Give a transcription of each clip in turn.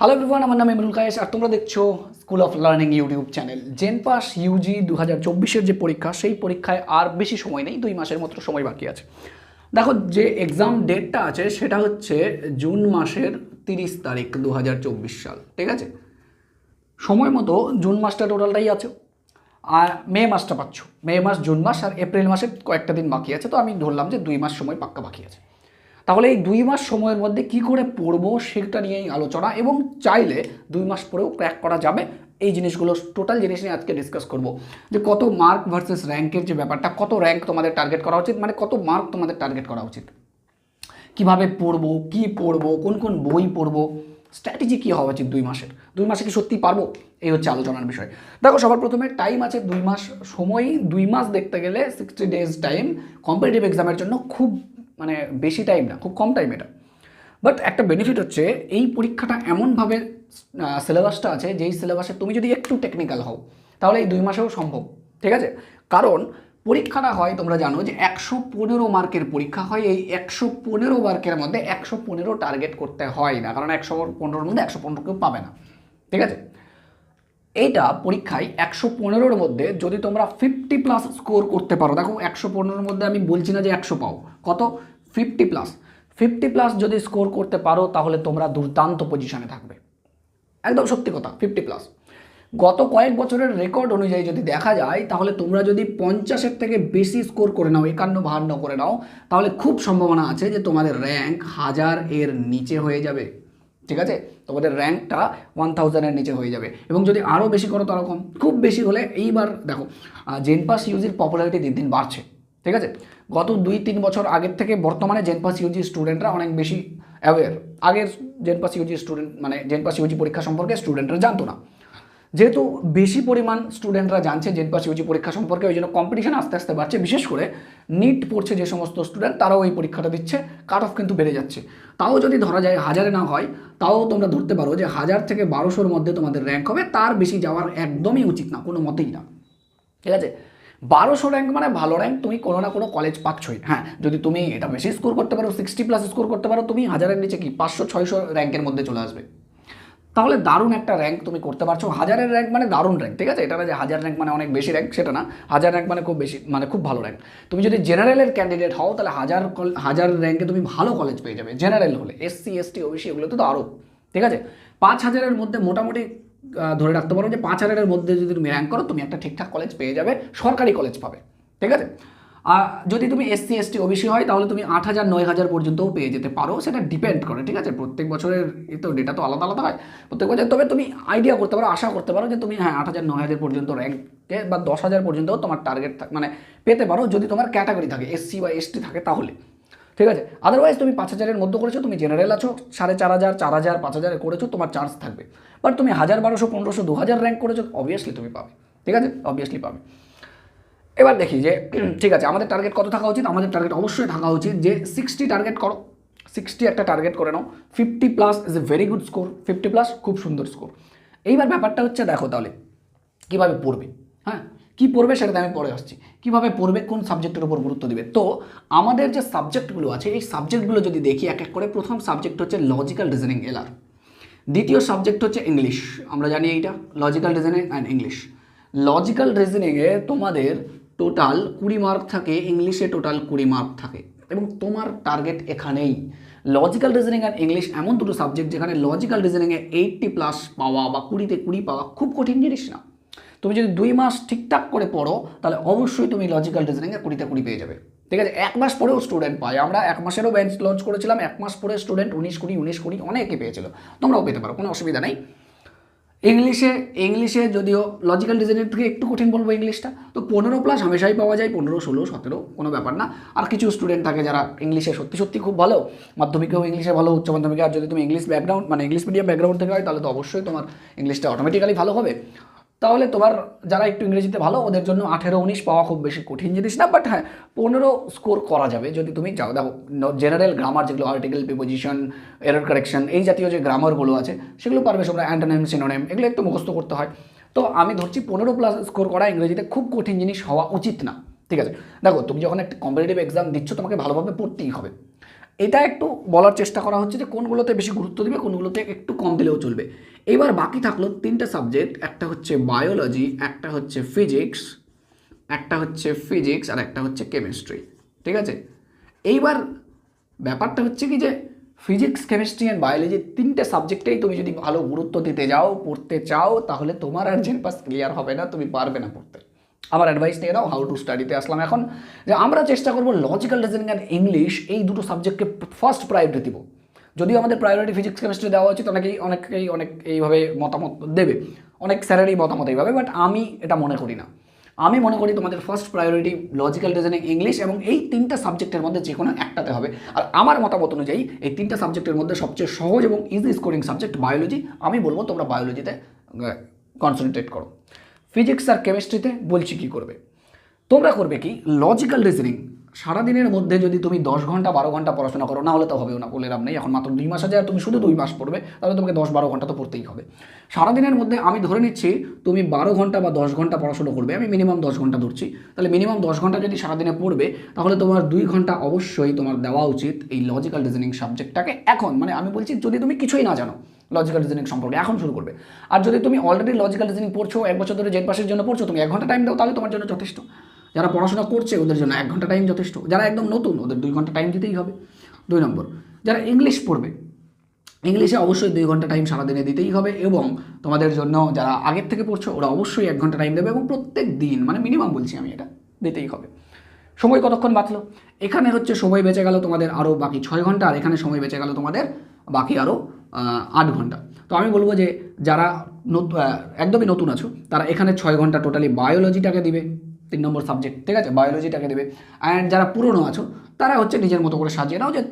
Hello everyone আমার নাম ইমরুল কায়েস আর তোমরা দেখছ school of learning YouTube channel JENPAS UG দু হাজার চব্বিশের যে পরীক্ষা, সেই পরীক্ষায় আর বেশি সময় নেই, দুই মাসের মতো সময় বাকি আছে। দেখো, যে এক্সাম ডেটটা আছে, সেটা হচ্ছে জুন মাসের তিরিশ তারিখ দু হাজার চব্বিশ সাল, ঠিক আছে? সময় মতো জুন মাসটা টোটালটাই আছে। আর মে মাসটা পাচ্ছ। মে মাস জুন মাস আর এপ্রিল মাসে কয়েকটা দিন বাকি আছে, তো আমি ধরলাম যে দুই মাস সময় পাক্কা বাকি আছে। তাহলে এই দুই মাস সময়ের মধ্যে কি করে পড়ব সেটা নিয়েই আলোচনা এবং চাইলে দুই মাস পরেও ক্র্যাক করা যাবে। এই জিনিসগুলো টোটাল জিনিস নিয়ে আজকে ডিসকাস করব। যে কত মার্ক ভার্সেস র্যাঙ্কের যে ব্যাপারটা, কত র্যাঙ্ক তোমাদের টার্গেট করা উচিত মানে কত মার্ক তোমাদের টার্গেট করা উচিত। কীভাবে পড়ব, কি পড়ব, কোন কোন বই পড়ব স্ট্র্যাটেজি কী হওয়া উচিত দুই মাসের? দুই মাসে কি সত্যি পারব? এই হচ্ছে আলোচনার বিষয়। দেখো, সবার প্রথমে টাইম আছে দুই মাস সময় দুই মাস দেখতে গেলে সিক্সটি ডেজ টাইম কম্পিটিটিভ এক্সামের জন্য খুব মানে বেশি টাইম না, খুব কম টাইম এটা। বাট একটা বেনিফিট হচ্ছে, এই পরীক্ষাটা এমনভাবে সিলেবাসটা আছে, যেই সিলেবাসে তুমি যদি একটু টেকনিক্যাল হও, তাহলে এই দুই মাসেও সম্ভব, ঠিক আছে? কারণ পরীক্ষাটা হয়, তোমরা জানো যে একশো পনেরো মার্কের পরীক্ষা হয়, এই একশো পনেরো মার্কের মধ্যে একশো পনেরো টার্গেট করতে হয় না, কারণ একশো পনেরোর মধ্যে একশো পনেরো কেউ পাবে না, ঠিক আছে? এইটা পরীক্ষায় একশো পনেরোর মধ্যে যদি তোমরা ফিফটি প্লাস স্কোর করতে পারো, দেখো একশো পনেরোর মধ্যে আমি বলছি না যে একশো পাও, কত? ফিফটি প্লাস ফিফটি প্লাস যদি স্কোর করতে পারো তাহলে তোমরা দুর্দান্ত পজিশনে থাকবে। একদম সত্যি কথা ফিফটি প্লাস গত কয়েক বছরের রেকর্ড অনুযায়ী যদি দেখা যায়, তাহলে তোমরা যদি পঞ্চাশের থেকে বেশি স্কোর করে নাও, একান্ন বাহান্ন করে নাও, তাহলে খুব সম্ভাবনা আছে যে তোমাদের র্যাঙ্ক হাজার এর নিচে হয়ে যাবে। ঠিক আছে? তোমাদের র্যাঙ্কটা ওয়ান থাউজেন্ডের নিচে হয়ে যাবে। এবং যদি আরও বেশি করো তারকম খুব বেশি হলে এইবার দেখো জেনপাস ইউজির পপুলারিটি দিন দিন বাড়ছে। ঠিক আছে? গত দুই তিন বছর আগের থেকে বর্তমানে জেনপাস ইউজি স্টুডেন্টরা অনেক বেশি অ্যাওয়ার আগের জেনপাস ইউজি স্টুডেন্ট মানে জেনপাস ইউজি পরীক্ষা সম্পর্কে স্টুডেন্টরা জানতো না। যেহেতু বেশি পরিমাণ স্টুডেন্টরা জানছে জেনপাস ইউজি পরীক্ষা সম্পর্কে, ওই জন্য কম্পিটিশন আস্তে আস্তে বাড়ছে। বিশেষ করে নিট পড়ছে যে সমস্ত স্টুডেন্ট তারাও এই পরীক্ষাটা দিচ্ছে। কাট অফ কিন্তু বেড়ে যাচ্ছে। তাও যদি ধরা যায় হাজারে না হয়, তাও তোমরা ধরতে পারো যে হাজার থেকে বারোশোর মধ্যে তোমাদের র্যাঙ্ক হবে। তার বেশি যাওয়ার একদমই উচিত না, কোনো মতেই না। ঠিক আছে? বারোশো র্যাঙ্ক মানে ভালো র্যাঙ্ক তুমি কোনো না কোনো কলেজ পাচ্ছই। হ্যাঁ যদি তুমি এটা বেশি স্কোর করতে পারো সিক্সটি প্লাস স্কোর করতে পারো, তুমি হাজারের নিচে কি পাঁচশো, ছয়শো র্যাঙ্কের মধ্যে চলে আসবে। তাহলে দারুণ একটা র্যাঙ্ক তুমি করতে পারছ। হাজারের র্যাঙ্ক মানে দারুণ র্যাঙ্ক ঠিক আছে? এটা না যে হাজার র্যাঙ্ক মানে অনেক বেশি র্যাঙ্ক সেটা না। হাজার র্যাঙ্ক মানে খুব বেশি মানে খুব ভালো র্যাঙ্ক তুমি যদি জেনারেলের ক্যান্ডিডেট হও, তাহলে হাজার হাজার র্যাঙ্কে তুমি ভালো কলেজ পেয়ে যাবে জেনারেল হলে। এসসি এসটি ওবিসি এগুলোতে তো আরও ঠিক আছে? পাঁচ হাজারের মধ্যে মোটামুটি ধরে রাখতে পারো যে পাঁচ হাজারের মধ্যে যদি তুমি র্যাঙ্ক করো, তুমি একটা ঠিকঠাক কলেজ পেয়ে যাবে, সরকারি কলেজ পাবে, ঠিক আছে? যদি তুমি এসসি এসটি ওবিসি হয়, তাহলে তুমি আট হাজার, নয় হাজার পর্যন্তও পেয়ে যেতে পারো। সেটা ডিপেন্ড করে, ঠিক আছে? প্রত্যেক বছরের এ তো ডেটা তো আলাদা আলাদা হয়। প্রত্যেক বছর, তবে তুমি আইডিয়া করতে পারো, আশা করতে পারো যে তুমি হ্যাঁ আট হাজার, নয় হাজার পর্যন্ত র্যাঙ্কে বা দশ হাজার পর্যন্তও তোমার টার্গেট মানে পেতে পারো যদি তোমার ক্যাটাগরি থাকে এসসি বা এসটি থাকে তাহলে। ঠিক আছে? আদারওয়াইজ তুমি পাঁচ হাজারের মধ্যে করেছ, তুমি জেনারেল আছো, সাড়ে চার হাজার চার হাজার, পাঁচ হাজার করেছ, তোমার চান্স থাকবে। বাট তুমি হাজার, বারোশো, পনেরোশো, দু হাজার র্যাঙ্ক করেছ অবভিয়াসলি তুমি পাবে। ঠিক আছে? অবভিয়াসলি পাবে। এবার দেখি যে, ঠিক আছে, আমাদের টার্গেট কত থাকা উচিত? আমাদের টার্গেট অবশ্যই থাকা উচিত যে সিক্সটি টার্গেট করো। সিক্সটি একটা টার্গেট করে নাও। Fifty plus is a very good score fifty plus খুব সুন্দর স্কোর এইবার ব্যাপারটা হচ্ছে, দেখো তাহলে, কীভাবে পড়বে? হ্যাঁ কী পড়বে সেটাতে আমি পরে আসছি। কীভাবে পড়বে, কোন সাবজেক্টের উপর গুরুত্ব দিবে? তো, আমাদের যে সাবজেক্টগুলো আছে, এই সাবজেক্টগুলো যদি দেখি, এক এক করে, প্রথম সাবজেক্ট হচ্ছে লজিক্যাল রিজনিং এলার দ্বিতীয় সাবজেক্ট হচ্ছে ইংলিশ আমরা জানি এইটা logical reasoning and English logical রিজনিংয়ে তোমাদের টোটাল কুড়ি মার্ক থাকে, ইংলিশে টোটাল কুড়ি মার্ক থাকে। এবং তোমার টার্গেট এখানেই। লজিক্যাল রিজনিং অ্যান্ড ইংলিশ এমন দুটো সাবজেক্ট যেখানে লজিক্যাল রিজনিংয়ে এইটটি প্লাস পাওয়া বা কুড়িতে কুড়ি পাওয়া খুব কঠিন জিনিস না। তুমি যদি দুই মাস ঠিকঠাক করে পড়ো, তাহলে অবশ্যই তুমি লজিক্যাল রিজনিংয়ে কুড়িতে কুড়ি পেয়ে যাবে। ঠিক আছে, এক মাস পরেও স্টুডেন্ট পায়। আমরা এক মাসেরও ব্যাচ লঞ্চ করেছিলাম, এক মাস পরে স্টুডেন্ট উনিশ কুড়ি উনিশ কুড়ি অনেকে পেয়েছিল। তোমরাও পেতে পারো, কোনো অসুবিধা নেই। ইংলিশে ইংলিশে যদিও লজিক্যাল ডিজাইনের থেকে একটু কঠিন বলব ইংলিশটা তো পনেরো প্লাস হামেশাই পাওয়া যায়, পনেরো, ষোলো, সতেরো, কোনো ব্যাপার না। আর কিছু স্টুডেন্ট থাকে যারা ইংলিশে সত্যি সত্যি খুব ভালো, মাধ্যমিকেও ইংলিশে ভালো, উচ্চ মাধ্যমিকে, আর যদি তুমি ইংলিশ ব্যাকগ্রাউন্ড মানে ইংলিশ মিডিয়াম ব্যাকগ্রাউন্ড থেকে হয়, তাহলে তো অবশ্যই তোমার ইংলিশটা অটোমেটিক্যালি ভালো হবে। তাহলে তোমার যারা একটু ইংরেজিতে ভালো, ওদের জন্য আঠেরো উনিশ পাওয়া খুব বেশি কঠিন জিনিস না বাট হ্যাঁ পনেরো স্কোর করা যাবে। যদি তুমি যাও দেখো জেনারেল গ্রামার যেগুলো আর্টিকেল প্রিপোজিশন এরর কারেকশন এই জাতীয় যে গ্রামারগুলো আছে, সেগুলো পারবে তোমরা অ্যান্টোনেম সিনোনেম এগুলো একটু মুখস্থ করতে হয়। তো আমি ধরছি, পনেরো প্লাস স্কোর করা ইংরেজিতে খুব কঠিন জিনিস হওয়া উচিত না। ঠিক আছে? দেখো, তুমি যখন একটা কম্পিটিটিভ এক্সাম দিচ্ছ, তোমাকে ভালোভাবে পড়তেই হবে। এটা একটু বলার চেষ্টা করা হচ্ছে যে কোনগুলোতে বেশি গুরুত্ব দিবে, কোনগুলোতে একটু কম দিলেও চলবে। এবার বাকি থাকল তিনটে সাবজেক্ট একটা হচ্ছে বায়োলজি একটা হচ্ছে ফিজিক্স একটা হচ্ছে ফিজিক্স আর একটা হচ্ছে কেমিস্ট্রি ঠিক আছে? এইবার ব্যাপারটা হচ্ছে কি যে ফিজিক্স কেমিস্ট্রি অ্যান্ড বায়োলজি তিনটে সাবজেক্টেই তুমি যদি ভালো গুরুত্ব দিতে যাও, পড়তে চাও, তাহলে তোমার আর জেন পাস ক্লিয়ার হবে না, তুমি পারবে না পড়তে। আমার অ্যাডভাইস নিয়ে দাও হাউ টু স্টাডিতে আসলাম এখন। যে আমরা চেষ্টা করব লজিক্যাল রিজনিং অ্যান্ড ইংলিশ এই দুটো সাবজেক্টকে ফার্স্ট প্রায়োরিটি দিব। যদিও আমাদের প্রায়োরিটি ফিজিক্স কেমিস্ট্রি দেওয়া উচিত, অনেকেই অনেকেই, অনেক এইভাবে মতামত দেবে। অনেক স্যারেরই মতামত এইভাবে বাট আমি এটা মনে করি না। আমি মনে করি তোমাদের first priority logical reasoning English এবং এই তিনটা সাবজেক্টের মধ্যে যে কোনো একটাতে হবে। আর আমার মতামত অনুযায়ী এই তিনটা সাবজেক্টের মধ্যে সবচেয়ে সহজ এবং ইজি স্কোরিং সাবজেক্ট বায়োলজি আমি বলব তোমরা বায়োলজিতে কনসেন্ট্রেট করো। ফিজিক্স আর কেমিস্ট্রিতে বলছি কি করবে? তোমরা করবে কি? লজিক্যাল রিজনিং সারাদিনের মধ্যে যদি তুমি দশ ঘণ্টা, বারো ঘণ্টা পড়াশোনা করো না হলে তো হবেও না, বলে লাভ নেই। এখন মাত্র দুই মাস আছে, আর তুমি শুধু দুই মাস পড়বে, তাহলে তোমাকে দশ, বারো ঘণ্টা তো পড়তেই হবে। সারাদিনের মধ্যে আমি ধরে নিচ্ছি, তুমি বারো ঘণ্টা বা দশ ঘণ্টা পড়াশোনা করবে, আমি মিনিমাম দশ ঘণ্টা ধরছি। তাহলে মিনিমাম দশ ঘণ্টা যদি সারাদিনে পড়বে, তাহলে তোমার দুই ঘণ্টা অবশ্যই তোমার দেওয়া উচিত এই লজিক্যাল রিজনিং সাবজেক্টটাকে এখন মানে আমি বলছি, যদি তুমি কিছুই না জানো লজিক্যাল রিজনিং সম্পর্কে এখন শুরু করবে। আর যদি তুমি অলরেডি লজিক্যাল রিজনিং পড়ছো, এক বছর ধরে জেন পাসের জন্য পড়ছো, তুমি এক ঘণ্টা টাইম দাও, তাহলে তোমার জন্য যথেষ্ট। যারা পড়াশোনা করছে, ওদের জন্য এক ঘণ্টা টাইম যথেষ্ট। যারা একদম নতুন, ওদের দুই ঘণ্টা টাইম দিতেই হবে। দুই নম্বর, যারা ইংলিশ পড়বে ইংলিশে অবশ্যই দুই ঘণ্টা টাইম সারাদিনে দিতেই হবে এবং তোমাদের জন্য যারা আগের থেকে পড়ছো, ওরা অবশ্যই এক ঘণ্টা টাইম দেবে এবং প্রত্যেক দিন মানে মিনিমাম বলছি আমি এটা, দিতেই হবে। সময় কতক্ষণ বাঁচলো? এখানে হচ্ছে সময় বেঁচে গেল তোমাদের আরও বাকি ছয় ঘণ্টা, আর এখানে সময় বেঁচে গেল তোমাদের বাকি আরও আট ঘণ্টা। তো আমি বলব যে যারা একদমই নতুন আছো, তারা এখানে ছয় ঘণ্টা টোটালি বায়োলজিটাকে দিবে, তিন নম্বর সাবজেক্ট ঠিক আছে? বায়োলজিটাকে দেবে। অ্যান্ড যারা পুরনো আছো, তারা হচ্ছে নিজের মতো করে সাজিয়ে নাও যে,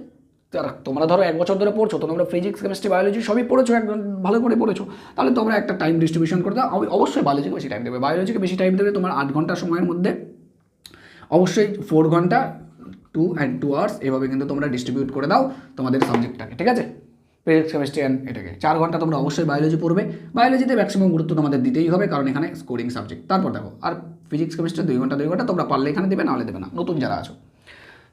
তারা তোমরা ধরো এক বছর ধরে পড়ছো, তোমরা ফিজিক্স কেমিস্ট্রি বায়োলজি সবই পড়েছো, একদম ভালো করে পড়েছো, তাহলে তোমরা একটা টাইম ডিস্ট্রিবিউশন করে দাও। অব- অবশ্যই বায়োলজিকে বেশি টাইম দেবে। বায়োলজিকে বেশি টাইম দেবে তোমার আট ঘণ্টা সময়ের মধ্যে। অবশ্যই ফোর ঘণ্টা টু অ্যান্ড টু আওয়ার্স এভাবে কিন্তু তোমরা ডিস্ট্রিবিউট করে দাও তোমাদের সাবজেক্টটাকে ঠিক আছে? ফিজিক্স কেমিস্ট্রি অ্যান্ড এটাকে। চার ঘণ্টা তোমরা অবশ্যই বায়োলজি পড়বে। বায়োলজিতে ম্যাক্সিমাম গুরুত্ব তোমাদের দিতেই হবে, কারণ এখানে স্কোরিং সাবজেক্ট তারপর দেখো, আর ফিজিক্স কেমিস্ট্রি দুই ঘণ্টা দুই ঘণ্টা তোমরা পারলে এখানে দেবে না হলে দেবে না। নতুন যারা আছো।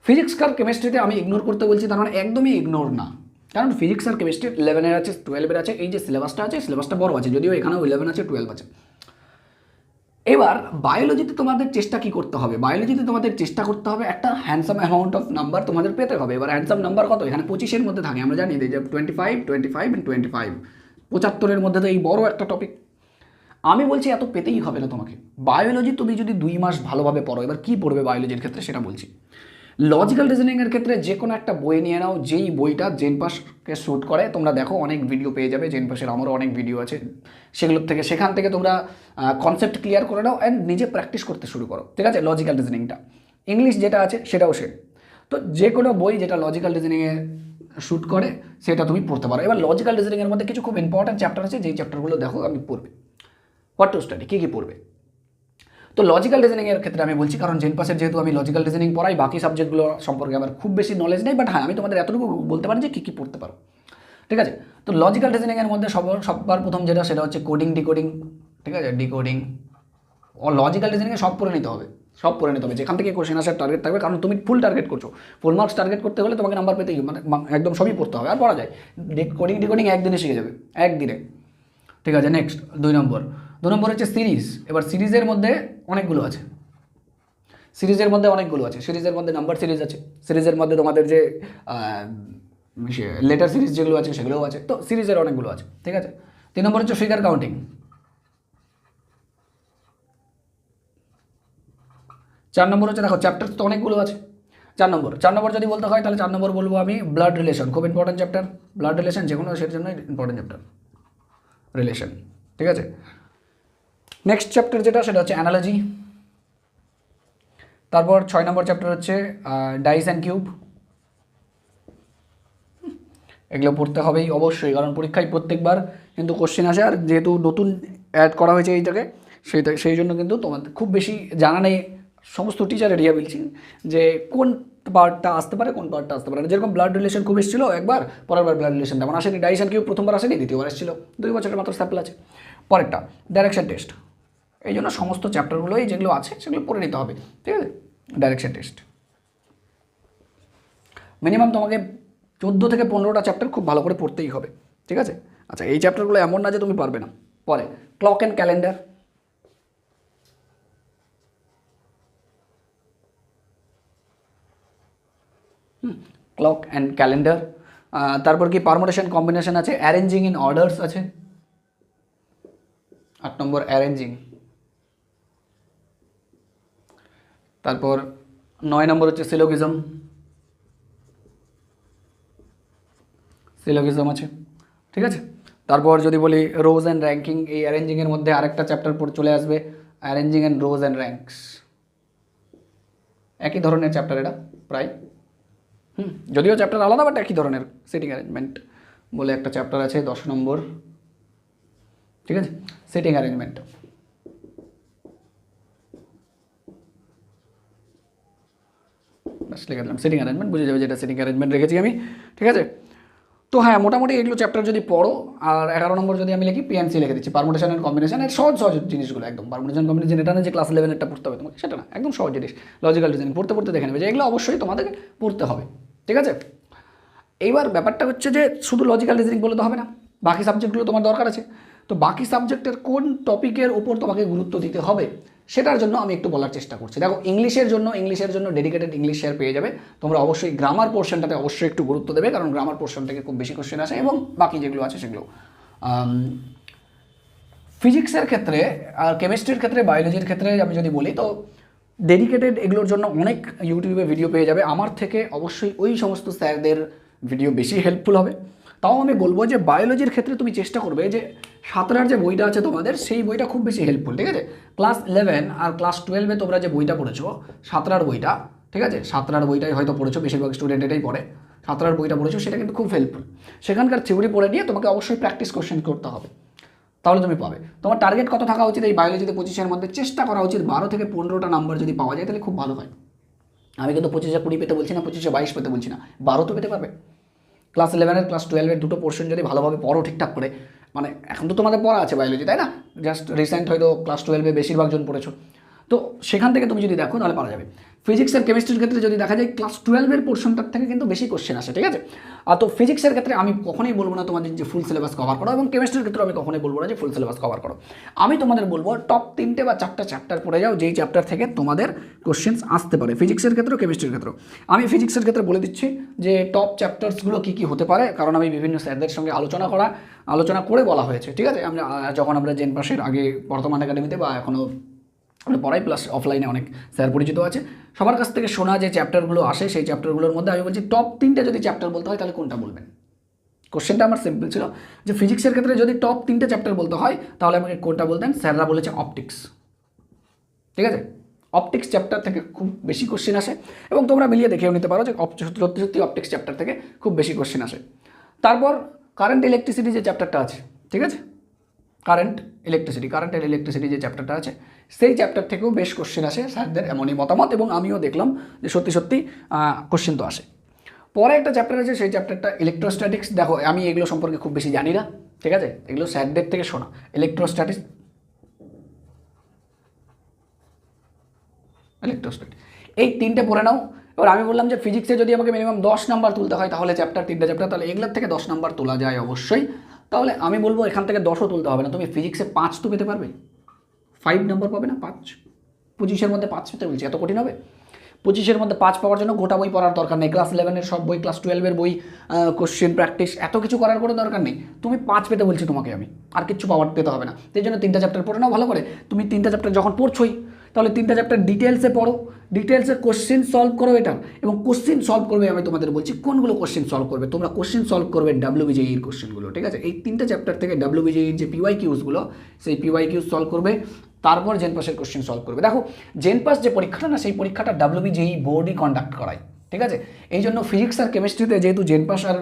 ফিজিক্স আর কেমিস্ট্রিতে আমি ইগনোর করতে বলছি, তার মানে একদমই ইগনোর না। কারণ ফিজিক্স আর কেমিস্ট্রি ইলেভেনের আছে টুয়েলভের আছে, এই যে সিলেবাসটা আছে সিলেবাসটা বড় আছে, যদিও এখানেও ইলেভেন আছে টুয়েলভ আছে। এবার বায়োলজিতে তোমাদের চেষ্টা কি করতে হবে? বায়োলজিতে তোমাদের চেষ্টা করতে হবে একটা হ্যান্ডসাম অ্যামাউন্ট অফ নাম্বার তোমাদের পেতে হবে। এবার হ্যান্ডসাম নাম্বার কত? এখানে পঁচিশের মধ্যে থাকে, আমরা জানি যে twenty five twenty five and twenty five পঁচাত্তরের মধ্যে তো এই বড় একটা টপিক আমি বলছি এত পেতেই হবে না তোমাকে। বায়োলজি তুমি যদি দুই মাস ভালোভাবে পড়ো, এবার কী পড়বে বায়োলজির ক্ষেত্রে সেটা বলছি। লজিক্যাল রিজনিংয়ের ক্ষেত্রে যে কোনো একটা বই নিয়ে নাও, যেই বইটা জেন পাসকে শ্যুট করে, তোমরা দেখো অনেক ভিডিও পেয়ে যাবে জেন পাসের আমারও অনেক ভিডিও আছে। সেগুলোর থেকে সেখান থেকে তোমরা কনসেপ্ট ক্লিয়ার করে নাও অ্যান্ড নিজে প্র্যাকটিস করতে শুরু করো, ঠিক আছে? লজিক্যাল রিজনিংটা ইংলিশ যেটা আছে, সেটাও সে তো যে কোনো বই যেটা লজিক্যাল রিজনিংয়ে শ্যুট করে, সেটা তুমি পড়তে পারো। এবার লজিক্যাল রিজনিংয়ের মধ্যে কিছু খুব ইম্পর্ট্যান্ট চ্যাপ্টার আছে, যেই চ্যাপ্টারগুলো দেখো আমি পড়বে। হোয়াট টু স্টাডি কী কী পড়বে? তো লজিক্যাল রিজনিংয়ের ক্ষেত্রে আমি বলছি, কারণ জেন পাসের যেহেতু আমি লজিক্যাল রিজনিং পড়াই, বাকি সাবজেক্টগুলো সম্পর্কে আমার খুব বেশি নলেজ নেই বাট হ্যাঁ আমি তোমাদের এতটুকু বলতে পারি যে কী কী পড়তে পারো। ঠিক আছে? তো লজিক্যাল রিজনিংয়ের মধ্যে সব সবার প্রথম যেটা, সেটা হচ্ছে কোডিং ডিকোডিং ঠিক আছে? ডিকোডিং ও লজিক্যাল রিজনিংয়ে সব পড়ে নিতে হবে, সব পড়ে নিতে হবে। যেখান থেকে কোশ্চেন আসার টার্গেট থাকবে, কারণ তুমি ফুল টার্গেট করছ। ফুল মার্কস টার্গেট করতে হলে তোমাকে নাম্বার পেতেই মানে একদম সবই পড়তে হবে, আর পড়া যায়। কোডিং ডিকোডিং একদিনে শিখে যাবে, একদিনে। ঠিক আছে নেক্সট দুই নম্বর। দু নম্বর হচ্ছে সিরিজ এবার সিরিজের মধ্যে অনেকগুলো আছে। সিরিজের মধ্যে অনেকগুলো আছে। সিরিজের মধ্যে নাম্বার সিরিজ আছে। সিরিজের মধ্যে তোমাদের যে লেটার সিরিজ যেগুলো আছে সেগুলোও আছে। তো সিরিজের অনেকগুলো আছে। ঠিক আছে? তিন নম্বর হচ্ছে ফিগার কাউন্টিং চার নম্বর হচ্ছে, দেখো চ্যাপ্টার তো অনেকগুলো আছে। চার নম্বর। চার নম্বর যদি বলতে হয়, তাহলে চার নম্বর বলব আমি ব্লাড রিলেশন খুব ইম্পর্টেন্ট চ্যাপ্টার ব্লাড রিলেশন যে কোনো সেটার জন্য ইম্পর্টেন্ট চ্যাপ্টার রিলেশন ঠিক আছে? নেক্সট চ্যাপ্টার যেটা, সেটা হচ্ছে অ্যানালজি তারপর ছয় নম্বর চ্যাপ্টার হচ্ছে ডাইস অ্যান্ড কিউব এগুলো পড়তে হবেই অবশ্যই, কারণ পরীক্ষায় প্রত্যেকবার কিন্তু কোশ্চেন আসে, আর যেহেতু নতুন অ্যাড করা হয়েছে এইটাকে, সেইটা, সেই জন্য কিন্তু তোমাদের খুব বেশি জানা নেই। সমস্ত টিচারের ইয়া বলছি যে, কোন পার্টটা আসতে পারে, কোন পার্টটা আসতে পারে যেরকম ব্লাড রিলেশন খুব এসেছিল, একবার, পরের বার ব্লাড রিলেশন তেমন আসেনি ডাইসন কিউ প্রথমবার আসেনি, দ্বিতীয়বার এসেছিল। দুই বছরের মাত্র স্যাম্পল আছে। পরেরটা ডাইরেকশন টেস্ট এই জন্য সমস্ত চ্যাপ্টারগুলোই যেগুলো আছে সেগুলো পড়ে নিতে হবে, ঠিক আছে? ডাইরেকশন টেস্ট মিনিমাম তোমাকে চোদ্দ থেকে পনেরোটা চ্যাপ্টার খুব ভালো করে পড়তেই হবে, ঠিক আছে? আচ্ছা এই চ্যাপ্টারগুলো এমন না যে তুমি পারবে না। পরে clock and calendar clock and calendar তারপর কি পারমোটেশন কম্বিনেশন আছে? অ্যারেঞ্জিং ইন অর্ডার্স আছে। আট নম্বর অ্যারেঞ্জিং তারপর নয় নম্বর হচ্ছে সিলোগিজম। সিলোগিজম আছে, ঠিক আছে? তারপর যদি বলি রোজ অ্যান্ড র্যাঙ্কিং এই অ্যারেঞ্জিংয়ের মধ্যে আরেকটা চ্যাপ্টার পর চলে আসবে arranging and rows and ranks একই ধরনের চ্যাপ্টার এটা, প্রায়। হুম, যদিও চ্যাপ্টার আলাদা বাট একই ধরনের সিটিং অ্যারেঞ্জমেন্ট বলে একটা চ্যাপ্টার আছে, দশ নম্বর। ঠিক আছে? সিটিং অ্যারেঞ্জমেন্ট লিখে দিলাম। সিটিং অ্যারেঞ্জমেন্ট বুঝে যাবে যেটা সিটিং অ্যারেঞ্জমেন্ট রেখেছি আমি, ঠিক আছে? তো হ্যাঁ মোটামুটি এগুলো চ্যাপ্টার যদি পড়ো, আর এগারো নম্বর যদি আমি লিখি পিএনসি লিখে দিচ্ছি। পারমোটেশন অ্যান্ড কম্বিনেশন এর সহজ সহজ জিনিসগুলো, একদম। পারমোটেশন কম্বিনেশন এটা না যে ক্লাস ইলেভেনেরটা পড়তে হবে তোমাকে, সেটা না, একদম সহজ জিনিস। লজিক্যাল ডিজাইন পড়তে পড়তে দেখে নেবে যে এগুলো অবশ্যই তোমাদের পড়তে হবে, ঠিক আছে? এইবার ব্যাপারটা হচ্ছে যে শুধু লজিক্যাল রিজনিং বলে তো হবে না, বাকি সাবজেক্টগুলো তোমার দরকার আছে। তো বাকি সাবজেক্টের কোন টপিকের ওপর তোমাকে গুরুত্ব দিতে হবে? সেটার জন্য আমি একটু বলার চেষ্টা করছি। দেখো, ইংলিশের জন্য ইংলিশের জন্য ডেডিকেটেড ইংলিশ শেয়ার পেয়ে যাবে। তোমরা অবশ্যই গ্রামার পোর্শনটাতে অবশ্যই একটু গুরুত্ব দেবে, কারণ গ্রামার পোর্শন থেকে খুব বেশি কোশ্চেন আসে এবং বাকি যেগুলো আছে সেগুলো। ফিজিক্সের ক্ষেত্রে আর কেমিস্ট্রির ক্ষেত্রে বায়োলজির ক্ষেত্রে আমি যদি বলি, তো ডেডিকেটেড এগুলোর জন্য অনেক ইউটিউবে ভিডিও পেয়ে যাবে। আমার থেকে অবশ্যই ওই সমস্ত স্যারদের ভিডিও বেশি হেল্পফুল হবে। তাও আমি বলব যে বায়োলজির ক্ষেত্রে তুমি চেষ্টা করবে যে সাঁতরার যে বইটা আছে তোমাদের, সেই বইটা খুব বেশি হেল্পফুল ঠিক আছে? ক্লাস ইলেভেন আর ক্লাস টুয়েলভে তোমরা যে বইটা পড়েছো, সাঁতরার বইটা, ঠিক আছে? সাঁতরার বইটাই হয়তো পড়েছো, বেশিরভাগ স্টুডেন্ট এটাই পড়ে। সাঁতরার বইটা পড়েছো, সেটা কিন্তু খুব হেল্পফুল সেখানকার থিওরি পড়ে নিয়ে তোমাকে অবশ্যই প্র্যাকটিস কোশ্চেন করতে হবে। তাহলে তুমি পাবে। তোমার টার্গেট কত থাকা উচিত এই বায়োলজিতে পঁচিশের মধ্যে? চেষ্টা করা উচিত, বারো থেকে পনেরোটা নাম্বার যদি পাওয়া যায়, তাহলে খুব ভালো হয়। আমি কিন্তু পঁচিশে কুড়ি পেতে বলছি না, পঁচিশে বাইশ পেতে বলছি না। বারো তো পেতে পারবে। ক্লাস ইলেভেনের, ক্লাস টুয়েলভের দুটো পোর্শন যদি ভালোভাবে পড়ো ঠিকঠাক করে মানে এখন তো তোমাদের পড়া আছে বায়োলজি তাই না? জাস্ট রিসেন্ট হয়তো ক্লাস টুয়েলভে বেশিরভাগ জন পড়েছো। তো সেখান থেকে তুমি যদি দেখো, তাহলে পারা যাবে। ফিজিক্স আর কেমিস্ট্রির ক্ষেত্রে যদি দেখা যায় ক্লাস টুয়েলভের পোর্শনটার থেকে কিন্তু বেশি কোশ্চেন আসে, ঠিক আছে? তো ফিজিক্সের ক্ষেত্রে আমি কখনোই বলব না তোমাদের যে ফুল সিলেবাস কভার করো এবং কেমিস্ট্রির ক্ষেত্রে আমি কখনোই বলব না যে ফুল সিলেবাস কভার করো। আমি তোমাদের বলব টপ তিনটে বা চারটা চ্যাপ্টার পড়ে যাও, যেই চ্যাপ্টার থেকে তোমাদের কোশ্চেন্স আসতে পারে। ফিজিক্সের ক্ষেত্রেও কেমিস্ট্রির ক্ষেত্রেও। আমি ফিজিক্সের ক্ষেত্রে বলে দিচ্ছি যে টপ চ্যাপ্টার্সগুলো কী কী হতে পারে, কারণ আমি বিভিন্ন স্যারদের সঙ্গে আলোচনা করা, আলোচনা করে বলা হয়েছে, ঠিক আছে? আমরা যখন আমরা জেন পাশের আগে বর্তমান একাডেমিতে বা এখনও আমরা পড়াই প্লাস অফলাইনে অনেক স্যার পরিচিত আছে। সবার কাছ থেকে শোনা যে চ্যাপ্টারগুলো আসে, সেই চ্যাপ্টারগুলোর মধ্যে আমি বলছি টপ তিনটে যদি চ্যাপ্টার বলতে হয়, তাহলে কোনটা বলবেন? কোশ্চেনটা আমার সিম্পল ছিল, যে ফিজিক্সের ক্ষেত্রে যদি টপ তিনটে চ্যাপ্টার বলতে হয়, তাহলে আমাকে কোনটা বলতেন? স্যাররা বলেছে অপটিক্স ঠিক আছে? অপটিক্স চ্যাপ্টার থেকে খুব বেশি কোশ্চেন আসে এবং তোমরা মিলিয়ে দেখেও নিতে পারো যে সত্যি সত্যি অপটিক্স চ্যাপ্টার থেকে খুব বেশি কোশ্চেন আসে। তারপর কারেন্ট ইলেকট্রিসিটি যে চ্যাপ্টারটা আছে, ঠিক আছে? কারেন্ট ইলেকট্রিসিটি কারেন্ট ইলেকট্রিসিটি যে চ্যাপ্টারটা আছে সেই চ্যাপ্টার থেকেও বেশ কোশ্চেন আসে। স্যারদের এমনই মতামত এবং আমিও দেখলাম যে সত্যি সত্যি কোশ্চেন তো আসে। পরে একটা চ্যাপ্টার আছে, সেই চ্যাপ্টারটা ইলেকট্রোস্ট্যাটিক্স দেখো, আমি এগুলো সম্পর্কে খুব বেশি জানি না, ঠিক আছে? এগুলো স্যারদের থেকে শোনা। ইলেকট্রোস্ট্যাটিক্স ইলেকট্রোস্ট্যাটিক এই তিনটে পড়ে নাও। এবার আমি বললাম যে ফিজিক্সে যদি আমাকে মিনিমাম দশ নাম্বার তুলতে হয়, তাহলে চ্যাপ্টার তিনটে চ্যাপ্টার তাহলে এগুলোর থেকে দশ নাম্বার তোলা যায় অবশ্যই। তাহলে আমি বলব এখান থেকে দশও তুলতে হবে না। তুমি ফিজিক্সে পাঁচ তো পেতে পারবে। ফাইভ নাম্বার পাবে না, পাঁচ। পঁচিশের মধ্যে পাঁচ পেতে বলছি, এত কঠিন হবে? পঁচিশের মধ্যে পাঁচ পাওয়ার জন্য গোটা বই পড়ার দরকার নেই। ক্লাস ইলেভেনের সব বই ক্লাস টুয়েলভের বই কোশ্চেন প্র্যাকটিস এত কিছু করার কোনো দরকার নেই। তুমি পাঁচ পেতে বলছি তোমাকে আমি, আর কিছু পাওয়ার পেতে হবে না। সেই জন্য তিনটা চ্যাপ্টার পড়ে নাও ভালো করে। তুমি তিনটা চ্যাপ্টার যখন পড়ছোই, তাহলে তিনটা চ্যাপ্টার ডিটেলসে পড়ো। ডিটেলসে কোশ্চেন সলভ করো এটা, এবং কোশ্চেন সলভ করবে আমি তোমাদের বলছি কোনগুলো কোশ্চেন সলভ করবে। তোমরা কোশ্চেন সলভ করবে ডাব্লিউবিজেইর কোশ্চেনগুলো ঠিক আছে? এই তিনটা চ্যাপ্টার থেকে ডাব্লিউবিজেইর যে পিওয়াই কিউসগুলো সেই পিওয়াই কিউস সলভ করবে। তারপর জেন পাসের কোশ্চেন সলভ করবে। দেখো জেন পাস যে পরীক্ষাটা না, সেই পরীক্ষাটা ডাব্লিউবিজেই বোর্ডই কন্ডাক্ট করায়, ঠিক আছে? এই জন্য ফিজিক্স আর কেমিস্ট্রিতে যেহেতু জেন পাস আর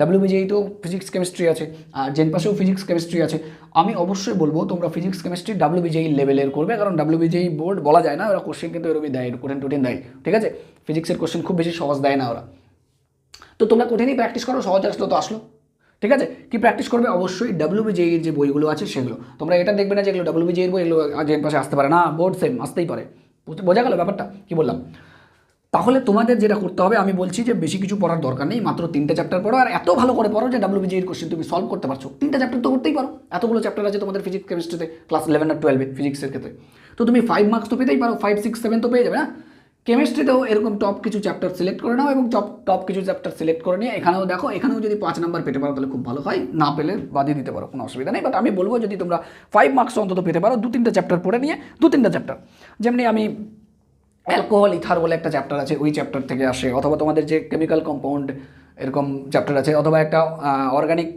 ডাব্লিউবিজেইতেও ফিজিক্স কেমিস্ট্রি আছে, আর জেন পাসেও ফিজিক্স কেমিস্ট্রি আছে। আমি অবশ্যই বলব, তোমরা ফিজিক্স কেমিস্ট্রি ডাব্লিউবিজেই লেভেলের করবে, কারণ ডাব্লিউবিজেই বোর্ড বলা যায় না, ওরা কোশ্চেন কিন্তু এরকমই দেয় কঠিন টুটিন দেয়, ঠিক আছে? ফিজিক্সের কোশ্চেন খুব বেশি সহজ দেয় না ওরা। তো তোমরা কঠিনই প্র্যাকটিস করো, সহজ আসলো তো আসলো। ঠিক আছে? কি প্র্যাকটিস করবে? অবশ্যই ডাব্লিউবিজেইর যে বইগুলো আছে সেগুলো। তোমরা এটা দেখবে না যে এগুলো ডাব্লিউবিজেইর বই, এগুলো জেন পাশে আসতে পারে না বোর্ড সেম আসতেই পারে। বোঝা গেল ব্যাপারটা? কি বললাম? তাহলে তোমাদের যেটা করতে হবে, আমি বলছি যে বেশি কিছু পড়ার দরকার নেই, মাত্র তিনটে চ্যাপ্টার পড়ো, আর এত ভালো করে পড়ো যে ডাব্লিউবিজি এর কোশ্চেন তুমি সলভ করতে পারছ। তিনটা চ্যাপ্টার তো করতেই পারো। এতগুলো চ্যাপ্টার আছে তোমাদের ফিজিক্স কেমিস্ট্রিতে ক্লাস ইলেভেন আর টুয়েলভে ফিজিক্সের ক্ষেত্রে। তো তুমি ফাইভ মার্কস তো পেতেই পারো ফাইভ সিক্স সেভেন তো পেয়ে যাবে না কেমিস্ট্রিতেও এরকম টপ কিছু চ্যাপ্টার সিলেক্ট করে নাও এবং টপ টপ কিছু চ্যাপ্টার সিলেক্ট করে নিয়ে এখানেও দেখো, এখানেও যদি পাঁচ নাম্বার পেতে পারো তাহলে খুব ভালো হয়। না পেলে বাদিয়ে দিতে পারো, কোনো অসুবিধা নেই। বাট আমি বলব যদি তোমরা ফাইভ মার্কস অন্তত পেতে পারো, দু তিনটা চ্যাপ্টার পড়ে নিয়ে, দু তিনটা চ্যাপ্টার যেমনি আমি অ্যালকোহল ইথার বলে একটা চ্যাপ্টার আছে, ওই চ্যাপ্টার থেকে আসে, অথবা তোমাদের যে কেমিক্যাল কম্পাউন্ড এরকম চ্যাপ্টার আছে, অথবা একটা অর্গানিক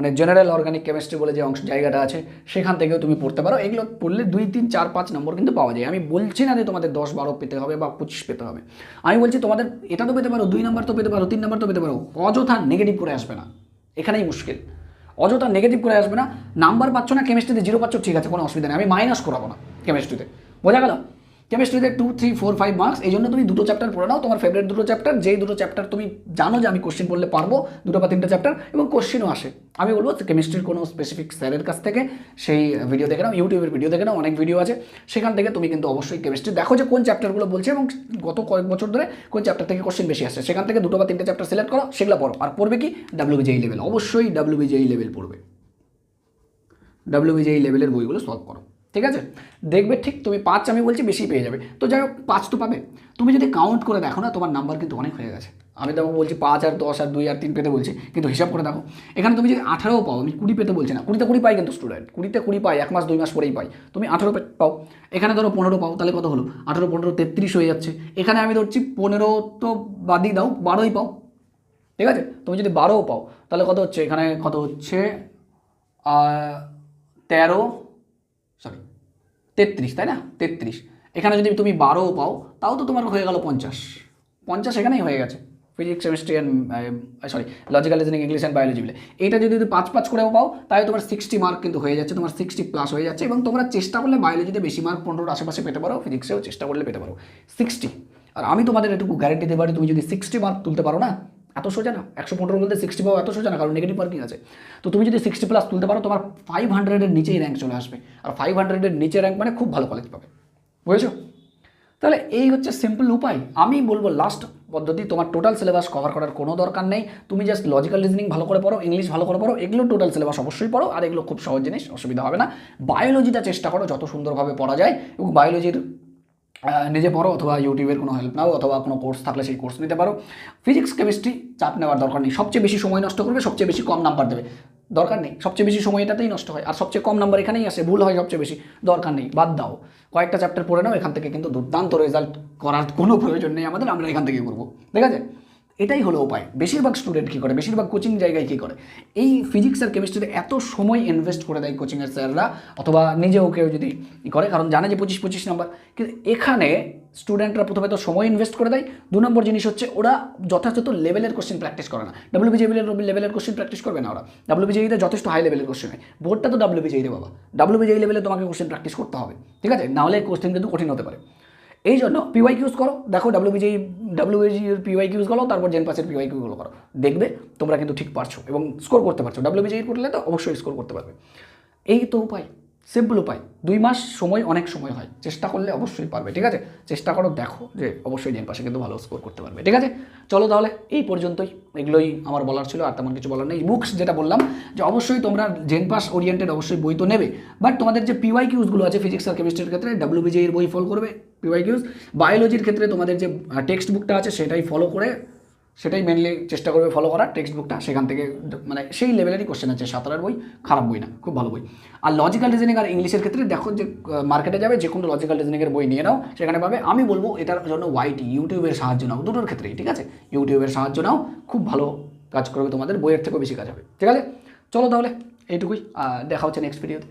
মানে জেনারেল অর্গানিক কেমিস্ট্রি বলে যে অংশ জায়গাটা আছে, সেখান থেকেও তুমি পড়তে পারো। এগুলো পড়লে দুই, তিন, চার, পাঁচ নম্বর কিন্তু পাওয়া যায়। আমি বলছি না যে তোমাদের দশ, বারো পেতে হবে বা পঁচিশ পেতে হবে। আমি বলছি তোমাদের এটা তো পেতে পারো, দুই নম্বর তো পেতে পারো, তিন নম্বর তো পেতে পারো। অযথা নেগেটিভ করে আসবে না। এখানেই মুশকিল। অযথা নেগেটিভ করে আসবে না। নাম্বার পাচ্ছ না কেমিস্ট্রিতে জিরো পাচ্ছ, ঠিক আছে, কোনো অসুবিধা নেই। আমি মাইনাস করাবো না কেমিস্ট্রিতে বোঝা গেল? কেমিস্ট্রিতে two three four five marks এই জন্য তুমি দুটো চ্যাপ্টার পড়ে নাও। তোমার ফেভারিট দুটো চ্যাপ্টার যেই দুটো চ্যাপ্টার তুমি জানো যে আমি কোশ্চেন পড়লে পারব, দুটো বা তিনটা চ্যাপ্টার এবং কোশ্চেনও আসে। আমি বলব কেমিস্ট্রির কোনো স্পেসিফিক স্যারের কাছ থেকে সেই ভিডিও দেখে নাও ইউটিউবের ভিডিও দেখে নাও, অনেক ভিডিও আছে। সেখান থেকে তুমি কিন্তু অবশ্যই কেমিস্ট্রি দেখো যে কোন চ্যাপ্টারগুলো বলছে এবং গত কয়েক বছর ধরে কোন চ্যাপ্টার থেকে কোশ্চেন বেশি আসছে। সেখান থেকে দুটো বা তিনটা চ্যাপ্টার সিলেক্ট করো, সেগুলো পড়ো। আর পড়বে কি? ডাব্লিউবিজেই লেভেল অবশ্যই ডাব্লিউবিজেই লেভেল পড়বে। ডাব্লিউবিজেই লেভেলের বইগুলো সলভ করো। ঠিক আছে? দেখবে ঠিক তুমি পাঁচ আমি বলছি বেশি পেয়ে যাবে। তো যাই হোক, পাঁচ তো পাবে। তুমি যদি কাউন্ট করে দেখো না, তোমার নাম্বার কিন্তু অনেক হয়ে গেছে। আমি তেমন বলছি পাঁচ আর দশ আর দুই আর তিন পেতে বলছি, কিন্তু হিসাব করে দেখো। এখানে তুমি যদি আঠারোও পাও, আমি কুড়ি পেতে বলছি না। কুড়িতে কুড়ি পাই কিন্তু স্টুডেন্ট কুড়িতে কুড়ি পাই, এক মাস দুই মাস পরেই পাই। তুমি আঠারো পাও। এখানে ধরো পনেরো পাও, তাহলে কত হলো? আঠারো, পনেরো, তেত্রিশ হয়ে যাচ্ছে। এখানে আমি ধরছি পনেরো তো বাদই দাও, বারোই পাও। ঠিক আছে? তুমি যদি বারোও পাও, তাহলে কত হচ্ছে? এখানে কত হচ্ছে? তেরো তেত্রিশ, তাই না? তেত্রিশ। এখানে যদি তুমি বারোও পাও, তাও তো তোমার হয়ে গেল পঞ্চাশ। পঞ্চাশ এখানেই হয়ে গেছে। Physics chemistry and sorry logical reasoning English and biology বলে। এইটা যদি তুমি পাঁচ পাঁচ করেও পাও, তাহলে তোমার সিক্সটি মার্ক কিন্তু হয়ে যাচ্ছে। তোমার সিক্সটি প্লাস হয়ে যাচ্ছে এবং তোমরা চেষ্টা করলে বায়োলজিতে বেশি মার্ক পনেরোর আশেপাশে পেতে পারো ফিজিক্সেও চেষ্টা করলে পেতে পারো। সিক্সটি আর আমি তোমাদের এটুকু গ্যারেন্টি দিতে পারি, তুমি যদি সিক্সটি মার্ক তুলতে পারো না এত সোজা না, একশো পনেরোর মধ্যে সিক্সটি পাও এত সোজা না, কারণ নেগেটিভ মার্কিং আছে। তো তুমি যদি সিক্সটি প্লাস তুলতে পারো, তোমার ফাইভ হান্ড্রেডের নিচেই র্যাঙ্ক চলে আসবে। আর ফাইভ হান্ড্রেডের নিচে র্যাঙ্ক মানে খুব ভালো কলেজ পাবে। বুঝেছ? তাহলে এই হচ্ছে সিম্পল উপায়। আমি বলব লাস্ট পদ্ধতি, তোমার টোটাল সিলেবাস কভার করার কোনো দরকার নেই। তুমি জাস্ট লজিক্যাল রিজনিং ভালো করে পড়ো ইংলিশ ভালো করে পড়ো, এগুলো টোটাল সিলেবাস অবশ্যই পড়ো, আর এগুলো খুব সহজ জিনিস, অসুবিধা হবে না। বায়োলজিটা চেষ্টা করো, যত সুন্দরভাবে পড়া যায়, এবং বায়োলজির নিজে পড়ো অথবা ইউটিউবের কোনো হেল্প নাও, অথবা কোনো কোর্স থাকলে সেই কোর্স নিতে পারো। ফিজিক্স কেমিস্ট্রি চাপ নেওয়ার দরকার নেই। সবচেয়ে বেশি সময় নষ্ট করবে, সবচেয়ে বেশি কম নাম্বার দেবে। দরকার নেই। সবচেয়ে বেশি সময় এটাতেই নষ্ট হয়। আর সবচেয়ে কম নাম্বার এখানেই আসে। ভুল হয় সবচেয়ে বেশি। দরকার নেই। বাদ দাও। কয়েকটা চ্যাপ্টার পড়ে নাও, এখান থেকে কিন্তু দুর্দান্ত রেজাল্ট করার কোনো প্রয়োজন নেই আমাদের। আমরা এখান থেকে করব। ঠিক আছে? এটাই হলো উপায়। বেশিরভাগ স্টুডেন্ট কী করে? বেশিরভাগ কোচিং জায়গায় কী করে? এই ফিজিক্স আর কেমিস্ট্রিতে এত সময় ইনভেস্ট করে দেয় কোচিংয়ের স্যাররা অথবা নিজেও কেউ যদি করে, কারণ জানে যে পঁচিশ পঁচিশ নাম্বার কিন্তু এখানে স্টুডেন্টরা প্রথমে তো সময় ইনভেস্ট করে দেয়। দু নম্বর জিনিস হচ্ছে ওরা যথাযথ লেভেলের কোশ্চেন প্র্যাকটিস করে না। ডাব্লিউবিজি লেভেলের কোশ্চেন প্র্যাকটিস করবে না ওরা। ডাব্লিউবিজিতে যথেষ্ট হাই লেভেলের কোশ্চেন হয়। বোর্ডটা তো ডাব্লিউবিজি রে বাবা। ডাব্লিউবিজি লেভেলে তোমাকে কোশ্চেন প্র্যাকটিস করতে হবে। ঠিক আছে? নাহলে কোশ্চেন কিন্তু কঠিন হতে পারে। এই জন্য পিওয়াই কিউজ করো। দেখো ডাব্লিউবিজি ডাব্লিউবিজির পিওয়াই কিউজ করো, তারপর জেন পাসের পিওয়াই কিউগুলো করো। দেখবে তোমরা কিন্তু ঠিক পারছ এবং স্কোর করতে পারছ। ডাব্লিউবিজি করলে তো অবশ্যই স্কোর করতে পারবে। এই তো উপায় সিম্পল উপায়। দুই মাস সময় অনেক সময় হয়। চেষ্টা করলে অবশ্যই পারবে, ঠিক আছে? চেষ্টা করো, দেখো যে অবশ্যই জেন পাশে কিন্তু ভালো স্কোর করতে পারবে, ঠিক আছে? চলো তাহলে এই পর্যন্তই। এগুলোই আমার বলার ছিল, আর তেমন কিছু বলার নেই। বুকস যেটা বললাম, যে অবশ্যই তোমরা জেন পাস ওরিয়েন্টেড অবশ্যই বই তো নেবে। বাট তোমাদের যে পিওয়াই কিউজগুলো আছে ফিজিক্স আর কেমিস্ট্রির ক্ষেত্রে ডাব্লিউবিজি এর বই ফলো করবে। পিওয়াই কিউজ বায়োলজির ক্ষেত্রে তোমাদের যে টেক্সট বুকটা আছে, সেটাই ফলো করে, সেটাই মেনলি চেষ্টা করবে ফলো করার টেক্সট বুকটা সেখান থেকে মানে সেই লেভেলেরই কোশ্চেন আছে, সাঁতারের বই, খারাপ বই না, খুব ভালো বই। আর লজিক্যাল রিজনিং আর ইংলিশের ক্ষেত্রে দেখো যে মার্কেটে যাবে, যে কোনো লজিক্যাল রিজনিংয়ের বই নিয়ে নাও, সেখানে পাবে। আমি বলব এটার জন্য ওয়াইটি ইউটিউবের সাহায্য নাও, দুটোর ক্ষেত্রেই, ঠিক আছে? ইউটিউবের সাহায্য নাও, খুব ভালো কাজ করবে তোমাদের, বইয়ের থেকেও বেশি কাজ হবে, ঠিক আছে? চলো তাহলে, এইটুকুই দেখা হচ্ছে নেক্সট ভিডিওতে